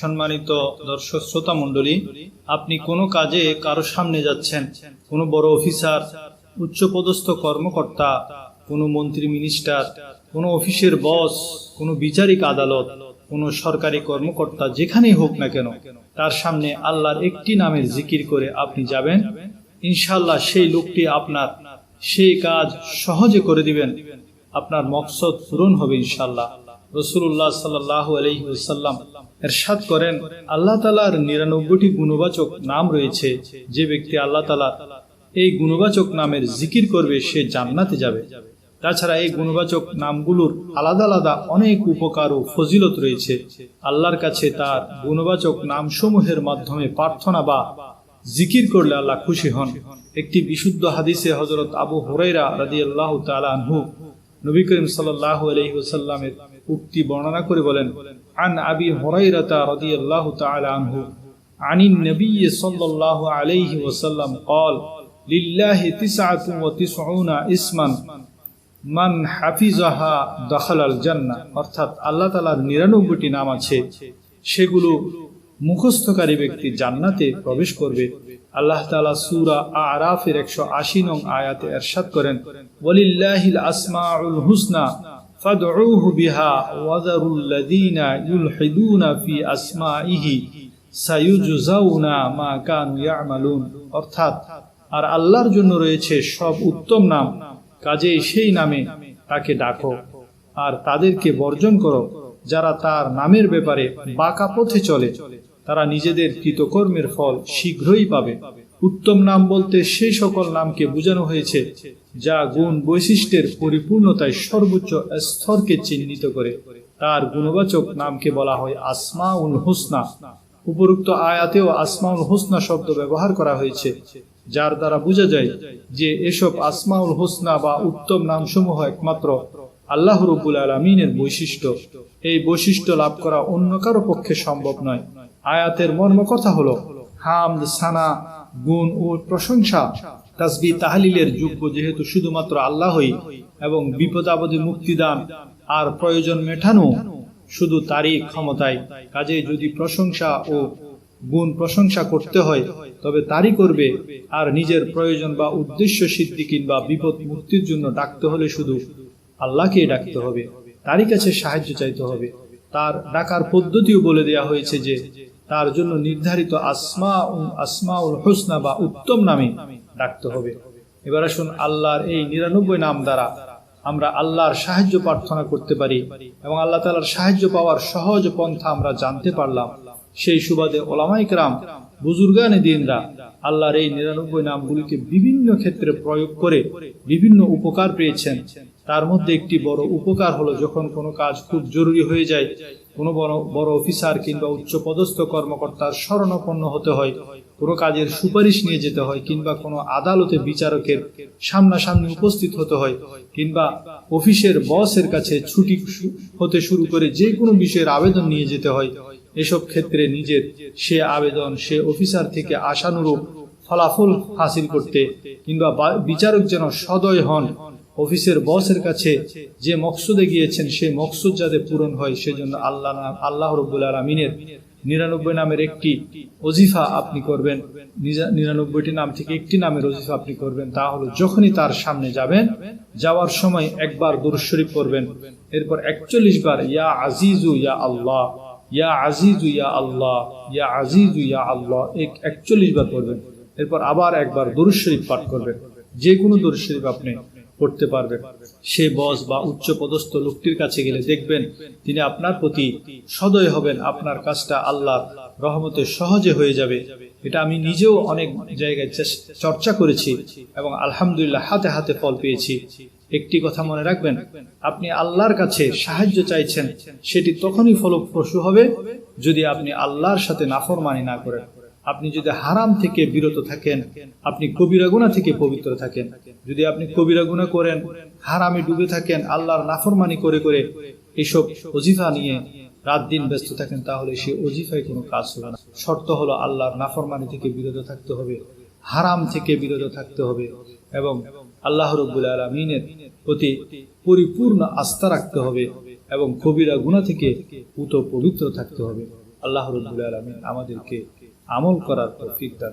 সম্মানিত দর্শক শ্রোতা মণ্ডলী, আপনি কোনো কাজে কারও সামনে যাচ্ছেন, কোনো বড় অফিসার, উচ্চপদস্থ কর্মকর্তা, কোনো মন্ত্রী মিনিস্টার, কোনো অফিসের বস, কোনো বিচারিক আদালত, কোনো সরকারি কর্মকর্তা যেখানেই হোক না কেন, তার সামনে আল্লাহর একটি নামের জিকির করে আপনি যাবেন। ইনশাল্লাহ সেই লোকটি আপনার সেই কাজ সহজে করে দিবেন। আপনার মকসদ পূরণ হবে ইনশাল্লাহ রসুল্লাহ সাল্লাহ আলহিসাল্লাম এরশাদ করেন, আল্লাহ তালার নিরানব্বইটি গুণবাচক নাম রয়েছে। যে ব্যক্তি আল্লাহ তালা এই গুণবাচক নামের জিকির করবে, সে জান্নাতে যাবে। তাছাড়া এই গুণবাচক নামগুলোর আলাদা আলাদা অনেক উপকার ও ফজিলত রয়েছে। আল্লাহর কাছে তার গুণবাচক নামসমূহের মাধ্যমে প্রার্থনা বা জিকির করলে আল্লাহ খুশি হন। একটি বিশুদ্ধ হাদিসে হজরত আবু হরাইরা রাদি আল্লাহ তালু নবী করিম সাল্লাহ আলহিহাল্লামের উক্তি বর্ণনা করে বলেন আন আবি হরাইরাতা রাদি আল্লাহ তালু عن النبي صلى الله عليه وسلم قال لله تسعة وتسعون اسما মান হাফিজাহা দখালাল জান্না অর্থাৎ আল্লাহ তালার নিরানব্বইটি নাম আছে সেগুলো মুখস্থকারী ব্যক্তি জান্নাতে প্রবেশ করবে আল্লাহ তালা সুরা আরাফের একশো আশি নং আয়াতে এরশাদ করেন ওয়ালিল্লাহিল আসমাউল হুসনা ফাদউহু বিহা ওয়াদারুল্লাযীনা ইউলহিদুনা ফি আসমাইহি সায়ুজজাউনা মা কানু ইয়ামালুন অর্থাৎ, আর আল্লাহর জন্য রয়েছে সব উত্তম নাম। কাজেই সেই নামে তাকে ডাকো। আর তাদেরকে বর্জন করো। যারা তার নামের ব্যাপারে বাঁকা পথে চলে, তারা নিজেদের কৃতকর্মের ফল শীঘ্রই পাবে। উত্তম নাম বলতে সেই সকল নামকে বোঝানো হয়েছে, যা গুণ বৈশিষ্ট্যের পরিপূর্ণতায় সর্বোচ্চ স্তরকে চিহ্নিত করে। তার গুণবাচক নামকে বলা হয় আসমা উল হোসনা। উপরুক্ত আয়াতেও আসমাউল হোসনা শব্দ ব্যবহার করা হয়েছে, যার দ্বারা বোঝা যায় যে এসব আসমাউল হোসনা বা উত্তম নামসমূহ একমাত্র আল্লাহ রব্বুল আলমিনের বৈশিষ্ট্য। এই বৈশিষ্ট্য লাভ করা অন্য কারও পক্ষে সম্ভব নয়। আয়াতের মর্ম কথা হলো, হামদ, সানা গুণ ও প্রশংসা তাসবি তাহলিলের যোগ্য যেহেতু শুধুমাত্র আল্লাহই এবং বিপদ আপদে মুক্তিদান আর প্রয়োজন মেটানো শুধু তারই ক্ষমতায়। কাজে যদি প্রশংসা ও গুণ প্রশংসা করতে হয়, তবে তারই করবে। আর নিজের প্রয়োজন বা উদ্দেশ্য সিদ্ধি কিংবা বিপদ মুক্তির জন্য ডাকতে হলে শুধু আল্লাহকে ডাকতে হবে। তারই কাছে সাহায্য চাইতে হবে। তার ডাকার পদ্ধতিও বলে দেয়া হয়েছে যে তার জন্য নির্ধারিত আসমা আসমাউল হোসনা বা উত্তম নামে ডাকতে হবে। এবার আসুন আল্লাহর এই নিরানব্বই নাম দ্বারা আমরা আল্লাহর সাহায্য প্রার্থনা করতে পারি এবং আল্লাহ তালার সাহায্য পাওয়ার সহজ পন্থা আমরা জানতে পারলাম। সেই সুবাদে ওলামাইকরাম বুজুর্গানে দিনরা আল্লাহর এই নিরানব্বই নামগুলিকে বিভিন্ন ক্ষেত্রে প্রয়োগ করে বিভিন্ন উপকার পেয়েছেন। তার মধ্যে একটি বড় উপকার হলো যখন কোনো কাজ খুব জরুরি হয়ে যায়, কোনো বড় বড় অফিসার কিংবা উচ্চ পদস্থ কর্মকর্তার শরণাপন্ন হতে হয়, কোনো কাজের সুপারিশ নিয়ে যেতে হয় কিংবা কোনো আদালতে বিচারকের সামনাসামনি উপস্থিত হতে হয় কিংবা অফিসের বসের কাছে ছুটি হতে শুরু করে যে কোনো বিষয়ের আবেদন নিয়ে যেতে হয়। এসব ক্ষেত্রে নিজের সে আবেদন সে অফিসার থেকে আশানুরূপ ফলাফল হাসিল করতে কিংবা বিচারক যেন সদয় হন। অফিসের বসের কাছে যে মকসুদে গিয়েছেন, সেই মকসুদ যাতে পূরণ হয়, সেজন্য আল্লাহ আল্লাহ রব্বুল আলমিনের নিরানব্বই নামের একটি অজিফা আপনি করবেন। নিরানব্বইটি নাম থেকে একটি নামের অজিফা আপনি করবেন। তা হলো, যখনই তার সামনে যাবেন, যাওয়ার সময় একবার দুরশরীফ করবেন এরপর একচল্লিশ বার, ইয়া আজিজু ইয়া আল্লাহ, ইয়া আজিজু ইয়া আল্লাহ, ইয়া আজিজু ইয়া আল্লাহ একচল্লিশ বার করবেন এরপর আবার একবার দুরুশরীফ পাঠ করবেন। যে কোনো দুরুশরীফ আপনি করতে পারবেন। সে বস বা উচ্চ পদস্থ লোকটির কাছে গেলে দেখবেন তিনি আপনার প্রতি সদয় হবেন, আপনার কাজটা আল্লাহ রহমতে সহজে হয়ে যাবে। এটা আমি নিজেও অনেক জায়গায় চর্চা করেছি এবং আলহামদুলিল্লাহ হাতে হাতে ফল পেয়েছি। একটি কথা মনে রাখবেন, আপনি আল্লাহর কাছে সাহায্য চাইছেন, সেটি তখনই ফলপ্রসূ হবে যদি আপনি আল্লাহর সাথে নাফরমানি না করেন। আপনি যদি হারাম থেকে বিরত থাকেন, আপনি কবিরা গুণা থেকে পবিত্র থাকেন। যদি আপনি কবিরা গুণা করেন, হারামে ডুবে থাকেন, আল্লাহর নাফরমানি করে করে এসব অজিফা নিয়ে রাত দিন ব্যস্ত থাকেন, তাহলে সে অজিফায় কোনো কাজ হবে না। শর্ত হলো আল্লাহর নাফরমানি থেকে বিরত থাকতে হবে, হারাম থেকে বিরত থাকতে হবে এবং আল্লাহ রব্বুল আলমিনের প্রতি পরিপূর্ণ আস্থা রাখতে হবে এবং কবিরা গুণা থেকে উত পবিত্র থাকতে হবে। আল্লাহ রব্বুল আলমিন আমাদেরকে আমল করার তৌফিক দান।